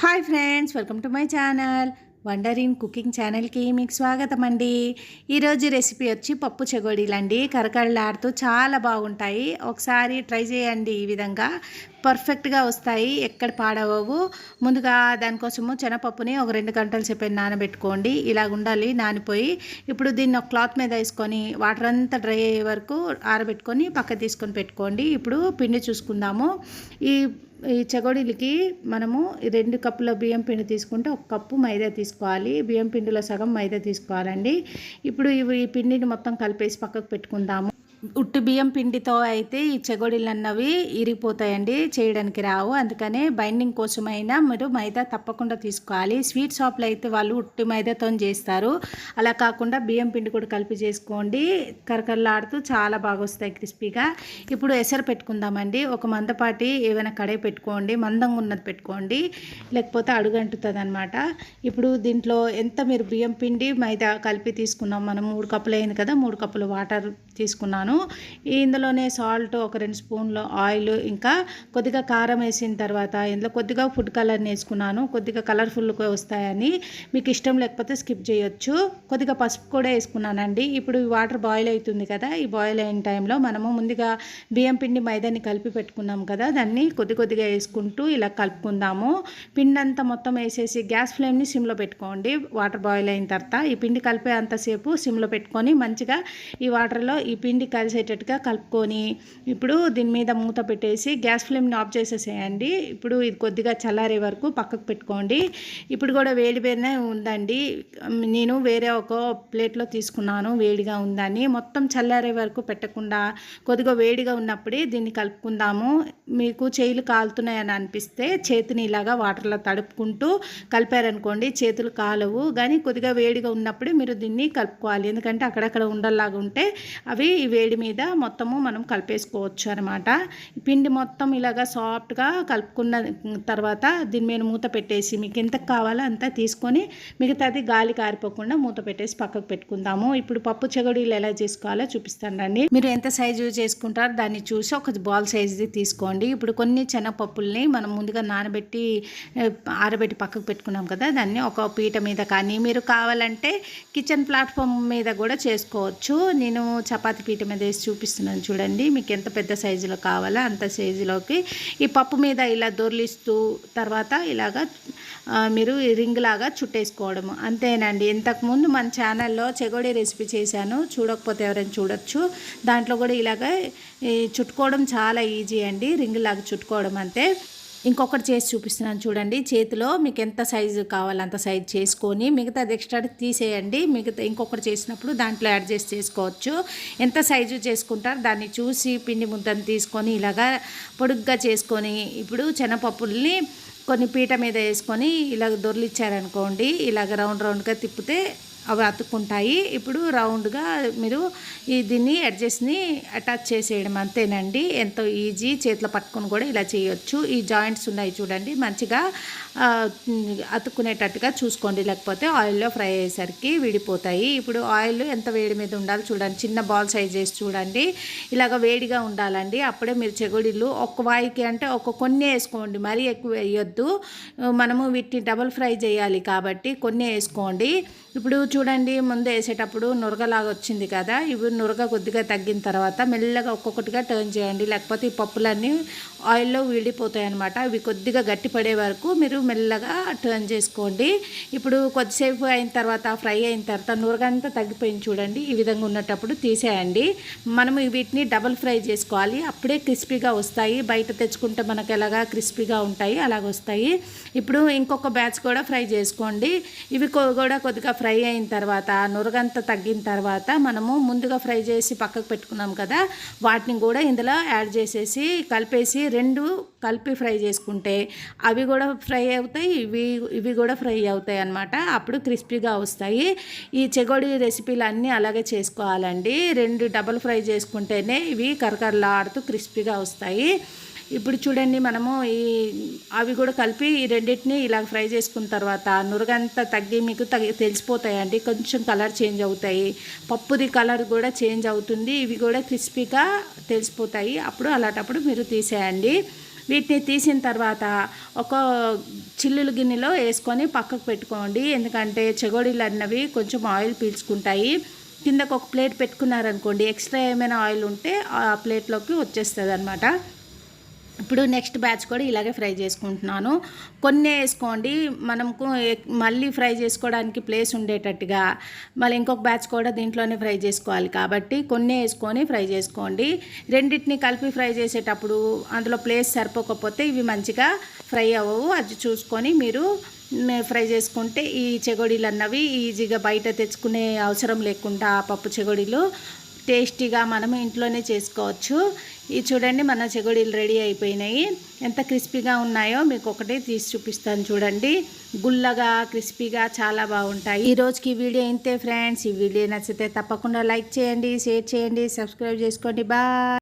Hi friends welcome to my channel. Wonder in cooking ఛానల్కి మీకు స్వాగతం అండి ఈరోజు రెసిపీ వచ్చి పప్పు చెగోడీలండి. కరకరలాడుతూ చాలా బాగుంటాయి. ఒకసారి ట్రై చేయండి ఈ విధంగా. పర్ఫెక్ట్గా వస్తాయి. ఎక్కడ పాడవవు. ముందుగా దానికోసము శనగపప్పుని ఒక రెండు గంటలు చెప్పి నానబెట్టుకోండి. ఇలాగ ఉండాలి నానిపోయి. ఇప్పుడు దీన్ని ఒక క్లాత్ మీద వేసుకొని వాటర్ అంతా డ్రై అయ్యే వరకు ఆరబెట్టుకొని పక్క తీసుకొని పెట్టుకోండి. ఇప్పుడు పిండి చూసుకుందాము. ఈ ఈ చెగోడీలకి మనము రెండు కప్పుల బియ్యం పిండి తీసుకుంటే ఒక కప్పు మైదా తీసుకోవాలి. బియ్యం పిండిలో సగం మైదా తీసుకోవాలండి. ఇప్పుడు ఈ పిండిని మొత్తం కలిపేసి పక్కకు పెట్టుకుందాము. ఉట్టి బియ్యం పిండితో అయితే ఈ చెగోడీలు అన్నవి ఇరిగిపోతాయండి చేయడానికి రావు. అందుకనే బైండింగ్ కోసమైనా మీరు మైదా తప్పకుండా తీసుకోవాలి. స్వీట్ షాప్లో అయితే వాళ్ళు ఉట్టి మైదాతో చేస్తారు. అలా కాకుండా బియ్యం పిండి కూడా కలిపి చేసుకోండి. కరకరలాడుతూ చాలా బాగా వస్తాయి క్రిస్పీగా. ఇప్పుడు ఎసరు పెట్టుకుందామండి. ఒక మందపాటి ఏమైనా కడాయి పెట్టుకోండి. మందంగా ఉన్నది పెట్టుకోండి. లేకపోతే అడుగంటుతుంది అనమాట ఇప్పుడు దీంట్లో ఎంత మీరు బియ్యం పిండి మైదా కలిపి తీసుకున్నాం. మనం మూడు కప్పులు అయింది కదా మూడు కప్పులు వాటర్ తీసుకున్నాను. ఇందులోనే సాల్ట్ ఒక రెండు స్పూన్లు ఆయిల్ ఇంకా కొద్దిగా కారం వేసిన తర్వాత ఇందులో కొద్దిగా ఫుడ్ కలర్ని వేసుకున్నాను కొద్దిగా కలర్ఫుల్గా వస్తాయని మీకు ఇష్టం లేకపోతే స్కిప్ చేయొచ్చు. కొద్దిగా పసుపు కూడా వేసుకున్నానండి. ఇప్పుడు ఈ వాటర్ బాయిల్ అవుతుంది కదా ఈ బాయిల్ అయిన టైంలో మనము ముందుగా బియ్యం పిండి మైదాన్ని కలిపి పెట్టుకున్నాం కదా దాన్ని కొద్ది కొద్దిగా వేసుకుంటూ ఇలా కలుపుకుందాము. పిండి అంతా మొత్తం వేసేసి గ్యాస్ ఫ్లేమ్ని సిమ్లో పెట్టుకోండి. వాటర్ బాయిల్ అయిన తర్వాత ఈ పిండి కలిపే అంతసేపు సిమ్లో పెట్టుకొని మంచిగా ఈ వాటర్లో ఈ పిండి కలిసేటట్టుగా కలుపుకొని ఇప్పుడు దీని మీద మూత పెట్టేసి గ్యాస్ ఫ్లేమ్ని ఆఫ్ చేసేసేయండి. ఇప్పుడు ఇది కొద్దిగా చల్లారే వరకు పక్కకు పెట్టుకోండి. ఇప్పుడు కూడా వేడి వేడినే ఉందండి. నేను వేరే ఒక ప్లేట్లో తీసుకున్నాను. వేడిగా ఉందని. మొత్తం చల్లారే వరకు పెట్టకుండా కొద్దిగా వేడిగా ఉన్నప్పుడే దీన్ని కలుపుకుందాము. మీకు చేతులు కాలుతున్నాయని అనిపిస్తే చేతిని ఇలాగా వాటర్లో తడుపుకుంటూ కలిపారనుకోండి చేతులు కాలవు. కానీ కొద్దిగా వేడిగా ఉన్నప్పుడే మీరు దీన్ని కలుపుకోవాలి. ఎందుకంటే అక్కడక్కడ ఉండల్లాగా ఉంటే అవి వేడి వేడి మీద మొత్తము మనం కలిపేసుకోవచ్చు అనమాట పిండి మొత్తం ఇలాగా సాఫ్ట్గా కలుపుకున్న తర్వాత దీని మీద మూత పెట్టేసి మీకు ఎంత కావాలో అంత తీసుకొని మిగతాది గాలి కారిపోకుండా మూత పెట్టేసి పక్కకు పెట్టుకుందాము. ఇప్పుడు పప్పు చెగడీలు ఎలా చేసుకోవాలో చూపిస్తాను రండి. మీరు ఎంత సైజు చేసుకుంటారో దాన్ని చూసి ఒక బాల్ సైజుది తీసుకోండి. ఇప్పుడు కొన్ని శనగపప్పుల్ని మనం ముందుగా నానబెట్టి ఆరబెట్టి పక్కకు పెట్టుకున్నాం కదా దాన్ని ఒక పీట మీద కానీ మీరు కావాలంటే కిచెన్ ప్లాట్ఫామ్ మీద కూడా చేసుకోవచ్చు. నేను చపాతి పీట మీద వేసి చూపిస్తున్నాను చూడండి. మీకు ఎంత పెద్ద సైజులో కావాలో అంత సైజులోకి ఈ పప్పు మీద ఇలా దొర్లిస్తూ తర్వాత ఇలాగా మీరు రింగ్ లాగా చుట్టేసుకోవడము. అంతేనండి. ఇంతకుముందు మన ఛానల్లో చెగోడి రెసిపీ చేశాను. చూడకపోతే ఎవరైనా చూడొచ్చు. దాంట్లో కూడా ఇలాగ చుట్టుకోవడం చాలా ఈజీ అండి. రింగ్ లాగా చుట్టుకోవడం అంతే. ఇంకొకటి చేసి చూపిస్తున్నాను చూడండి. చేతిలో మీకు ఎంత సైజు కావాలో అంత సైజు చేసుకొని మిగతాది ఎక్స్ట్రా తీసేయండి. మిగతా ఇంకొకటి చేసినప్పుడు దాంట్లో యాడ్ చేసి చేసుకోవచ్చు. ఎంత సైజు చేసుకుంటారో దాన్ని చూసి పిండి ముద్దను తీసుకొని ఇలాగా పొడుగ్గా చేసుకొని ఇప్పుడు శనపప్పుల్ని కొన్ని పీట మీద వేసుకొని ఇలాగ దొర్లిచ్చారనుకోండి. ఇలాగ రౌండ్ రౌండ్గా తిప్పితే అవి అతుక్కుంటాయి. ఇప్పుడు రౌండ్గా మీరు ఈ దీన్ని అడ్జస్ట్ని అటాచ్ చేసేయడం అంతేనండి. ఎంతో ఈజీ చేతిలో పట్టుకొని కూడా ఇలా చేయొచ్చు. ఈ జాయింట్స్ ఉన్నాయి చూడండి. మంచిగా అతుక్కునేటట్టుగా చూసుకోండి. లేకపోతే ఆయిల్లో ఫ్రై అయ్యేసరికి విడిపోతాయి. ఇప్పుడు ఆయిల్ ఎంత వేడి మీద ఉండాలి చూడండి. చిన్న బాల్ సైజ్ చేసి చూడండి. ఇలాగ వేడిగా ఉండాలండి. అప్పుడే మీరు చెగుడిలు ఒక్క వాయికి అంటే ఒక కొన్ని వేసుకోండి. మరీ ఎక్కువ వేయొద్దు. మనము వీటిని డబుల్ ఫ్రై చేయాలి కాబట్టి కొన్ని వేసుకోండి. ఇప్పుడు చూడండి ముందు వేసేటప్పుడు నురగలాగా వచ్చింది కదా ఇవి నురగ కొద్దిగా తగ్గిన తర్వాత మెల్లగా ఒక్కొక్కటిగా టర్న్ చేయండి. లేకపోతే ఈ పప్పులన్నీ ఆయిల్లో వీడిపోతాయి అనమాట ఇవి కొద్దిగా గట్టిపడే వరకు మీరు మెల్లగా టర్న్ చేసుకోండి. ఇప్పుడు కొద్దిసేపు అయిన తర్వాత ఫ్రై అయిన తర్వాత నురగంతా తగ్గిపోయింది చూడండి. ఈ విధంగా ఉన్నటప్పుడు తీసేయండి. మనము వీటిని డబుల్ ఫ్రై చేసుకోవాలి. అప్పుడే క్రిస్పీగా వస్తాయి. బయట తెచ్చుకుంటే మనకు ఎలాగా క్రిస్పీగా ఉంటాయి అలాగ వస్తాయి. ఇప్పుడు ఇంకొక బ్యాచ్ కూడా ఫ్రై చేసుకోండి. ఇవి కూడా కొద్దిగా ఫ్రై అయిన తర్వాత నురగంత తగ్గిన తర్వాత మనము ముందుగా ఫ్రై చేసి పక్కకు పెట్టుకున్నాం కదా వాటిని కూడా ఇందులో యాడ్ చేసేసి కలిపేసి రెండు కలిపి ఫ్రై చేసుకుంటే అవి కూడా ఫ్రై అవుతాయి ఇవి ఇవి కూడా ఫ్రై అవుతాయి అన్నమాట. అప్పుడు క్రిస్పీగా వస్తాయి. ఈ చెగోడి రెసిపీలు అన్నీ అలాగే చేసుకోవాలండి. రెండు డబల్ ఫ్రై చేసుకుంటేనే ఇవి కరకరలాడుతూ క్రిస్పీగా వస్తాయి. ఇప్పుడు చూడండి మనము ఈ అవి కూడా కలిపి ఈ రెండింటిని ఇలా ఫ్రై చేసుకున్న తర్వాత నురగంతా తగ్గి మీకు తగ్గి తెలిసిపోతాయండి. కొంచెం కలర్ చేంజ్ అవుతాయి. పప్పుది కలర్ కూడా చేంజ్ అవుతుంది. ఇవి కూడా క్రిస్పీగా తెలిసిపోతాయి. అప్పుడు అలాంటప్పుడు మీరు తీసేయండి. వీటిని తీసిన తర్వాత ఒక చిల్లులు గిన్నెలో వేసుకొని పక్కకు పెట్టుకోండి. ఎందుకంటే చెగోడీలు అన్నవి కొంచెం ఆయిల్ పీల్చుకుంటాయి. కిందకు ఒక ప్లేట్ పెట్టుకున్నారనుకోండి ఎక్స్ట్రా ఏమైనా ఆయిల్ ఉంటే ఆ ప్లేట్లోకి వచ్చేస్తుంది అనమాట ఇప్పుడు నెక్స్ట్ బ్యాచ్ కూడా ఇలాగే ఫ్రై చేసుకుంటున్నాను. కొన్ని వేసుకోండి మనకు మళ్ళీ ఫ్రై చేసుకోవడానికి ప్లేస్ ఉండేటట్టుగా మళ్ళీ ఇంకొక బ్యాచ్ కూడా దీంట్లోనే ఫ్రై చేసుకోవాలి కాబట్టి కొన్ని వేసుకొని ఫ్రై చేసుకోండి. రెండింటిని కలిపి ఫ్రై చేసేటప్పుడు అందులో ప్లేస్ సరిపోకపోతే ఇవి మంచిగా ఫ్రై అవ్వవు. అది చూసుకొని మీరు ఫ్రై చేసుకుంటే ఈ చెగోడీలు అన్నవి ఈజీగా బయట తెచ్చుకునే అవసరం లేకుండా ఆ పప్పు చెగోడీలు టేస్టీగా మనం ఇంట్లోనే చేసుకోవచ్చు. ఇది చూడండి మన చెగుడీలు రెడీ అయిపోయినాయి. ఎంత క్రిస్పీగా ఉన్నాయో మీకు ఒకటి తీసి చూపిస్తాను చూడండి. గుల్లగా క్రిస్పీగా చాలా బాగుంటాయి. ఈ రోజుకి ఈ వీడియో ఇంతే ఫ్రెండ్స్. ఈ వీడియో నచ్చితే తప్పకుండా లైక్ చేయండి షేర్ చేయండి సబ్స్క్రైబ్ చేసుకోండి. బాయ్.